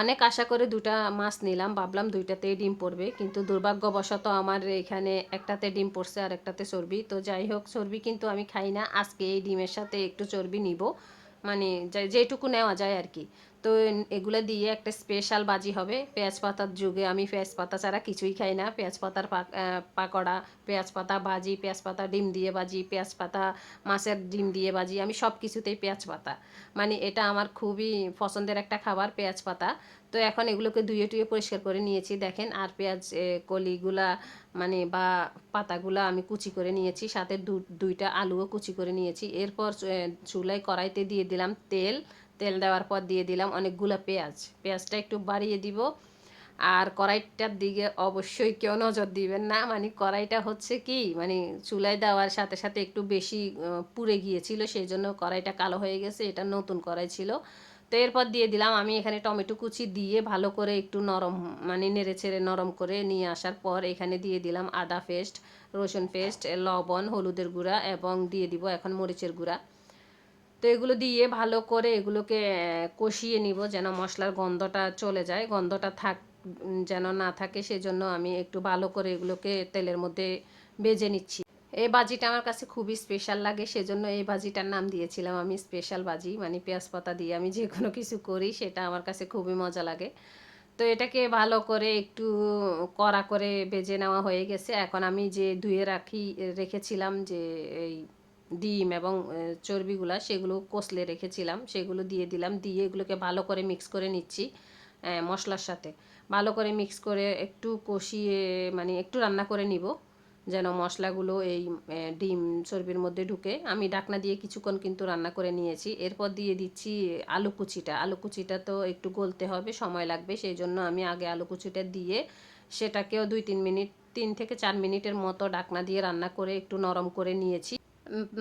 অনেক আশা করে দুটা মাছ নিলাম, ভাবলাম দুইটাতেই ডিম পড়বে, কিন্তু দুর্ভাগ্যবশত আমার এখানে একটাতে ডিম পড়ছে আর একটাতে চর্বি। তো যাই হোক, চর্বি কিন্তু আমি খাই না, আজকে এই ডিমের সাথে একটু চর্বি নিব। মানে যেটুকু নেওয়া যায় আর কি। তো এগুলো দিয়ে একটা স্পেশাল বাজি হবে। পেঁয়াজ পাতার যুগে আমি পেঁয়াজ পাতা ছাড়া কিছুই খাই না। পেঁয়াজ পাতার পাক- পাকোড়া, পেঁয়াজ পাতা বাজি, পেঁয়াজ পাতা ডিম দিয়ে বাজি, পেঁয়াজ পাতা মাছের ডিম দিয়ে বাজি, আমি সব কিছুতেই পেঁয়াজ পাতা। মানে এটা আমার খুবই পছন্দের একটা খাবার পেঁয়াজ পাতা। তো এখন এগুলোকে ধুয়ে টুয়ে পরিষ্কার করে নিয়েছি, দেখেন। আর পেঁয়াজ কলিগুলা মানে বা পাতাগুলা আমি কুচি করে নিয়েছি। সাথে দুইটা আলুও কুচি করে নিয়েছি। এরপর চুলায় কড়াইতে দিয়ে দিলাম তেল। তেল দেওয়ার পর দিয়ে দিলাম অনেকগুলো পেঁয়াজ। পেঁয়াজটা একটু বাড়িয়ে দিব। আর কড়াইটার দিকে অবশ্যই কেউ নজর দিবেন না। মানে কড়াইটা হচ্ছে কি মানে চুলায় দেওয়ার সাথে সাথে একটু বেশি পুড়ে গিয়েছিল সেই জন্য কড়াইটা কালো হয়ে গেছে। এটা নতুন কড়াই ছিল। তো এরপর দিয়ে দিলাম আমি এখানে টমেটো কুচি দিয়ে ভালো করে একটু নরম মানে নেড়ে ছেড়ে নরম করে নিয়ে আসার পর এখানে দিয়ে দিলাম আদা পেস্ট, রসুন পেস্ট, লবণ, হলুদের গুঁড়া এবং দিয়ে দিব এখন মরিচের গুঁড়া। তো এগুলো দিয়ে ভালো করে এগুলোকে কষিয়ে নিব যেন মশলার গন্ধটা চলে যায়। গন্ধটা থাক যেন না থাকে সেজন্য আমি একটু ভালো করে এগুলোকে তেলের মধ্যে ভেজে নিচ্ছি। এই বাজিটা আমার কাছে খুবই স্পেশাল লাগে, সেজন্য এই বাজিটার নাম দিয়েছিলাম আমি স্পেশাল বাজি মানে পেঁয়াজ পাতা দিয়ে আমি যে কোনো কিছু করি, সেটা আমার কাছে খুবই মজা লাগে। তো এটাকে ভালো করে একটু কড়া করে বেজে নেওয়া হয়ে গেছে। এখন আমি যে ধুয়ে রাখি, রেখেছিলাম যে এই ডিম এবং চর্বিগুলা সেগুলো কষলে রেখেছিলাম, সেগুলো দিয়ে দিলাম, দিয়ে এগুলোকে ভালো করে মিক্স করে নিচ্ছি মশলার সাথে। ভালো করে মিক্স করে একটু কষিয়ে মানে একটু রান্না করে নিব, যেন মশলাগুলো এই ডিম চর্বির মধ্যে ঢুকে। আমি ডাকনা দিয়ে কিছুক্ষণ কিন্তু রান্না করে নিয়েছি। এরপর দিয়ে দিচ্ছি আলু কুচিটা। আলু কুচিটা তো একটু গলতে হবে, সময় লাগবে, সেই জন্য আমি আগে আলু কুচিটা দিয়ে সেটাকেও দুই তিন মিনিট, তিন থেকে চার মিনিটের মতো ডাকনা দিয়ে রান্না করে একটু নরম করে নিয়েছি।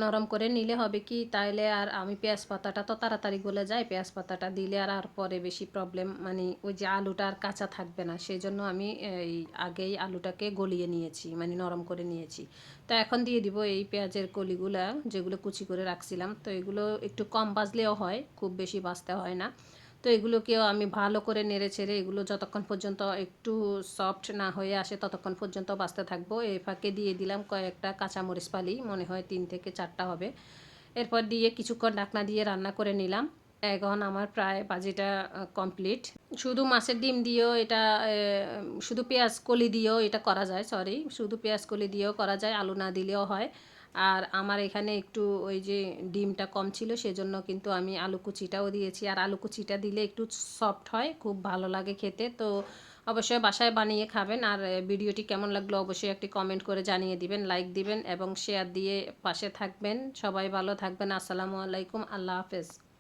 নরম করে নিলে হবে কি? তাইলে আর আমি পেঁয়াজ পাতাটা তো তাড়াতাড়ি গলে যায়, পেঁয়াজ পাতাটা দিলে আর আর পরে বেশি প্রবলেম মানে ওই যে আলুটা আর কাঁচা থাকবে না সেই জন্য আমি, এই আগেই আলুটাকে গলিয়ে নিয়েছি মানে নরম করে নিয়েছি। তো এখন দিয়ে দিব এই পেঁয়াজের কলিগুলা, যেগুলো কুচি করে রাখছিলাম, তো এগুলো একটু কম বাজলেও হয়, খুব বেশি বাজতে হয় না। তো এগুলোকেও আমি ভালো করে নেড়ে ছেড়ে এগুলো যতক্ষণ পর্যন্ত একটু সফট না হয়ে আসে ততক্ষণ পর্যন্ত বাঁচতে থাকব। এই ফাঁকে দিয়ে দিলাম কয়েকটা কাঁচামরিচ পালি, মনে হয় তিন থেকে চারটা হবে। এরপর দিয়ে কিছুক্ষণ ডাকনা দিয়ে রান্না করে নিলাম। এখন আমার প্রায় বাজিটা কমপ্লিট শুধু মাছের ডিম দিয়েও এটা শুধু পেঁয়াজ কলি দিয়েও এটা করা যায় সরি শুধু পেঁয়াজ কলি দিয়েও করা যায়, আলু না দিলেও হয়। আর আমার এখানে একটু ওই যে ডিমটা কম ছিল, সেজন্য কিন্তু আমি আলু কুচিটাও দিয়েছি। আর আলু কুচিটা দিলে একটু সফট হয়, খুব ভালো লাগে খেতে। তো অবশ্যই বাসায় বানিয়ে খাবেন। আর ভিডিওটি কেমন লাগল অবশ্যই একটি কমেন্ট করে জানিয়ে দিবেন লাইক দিবেন এবং শেয়ার দিয়ে পাশে থাকবেন। সবাই ভালো থাকবেন। আসসালামু আলাইকুম। আল্লাহ হাফেজ।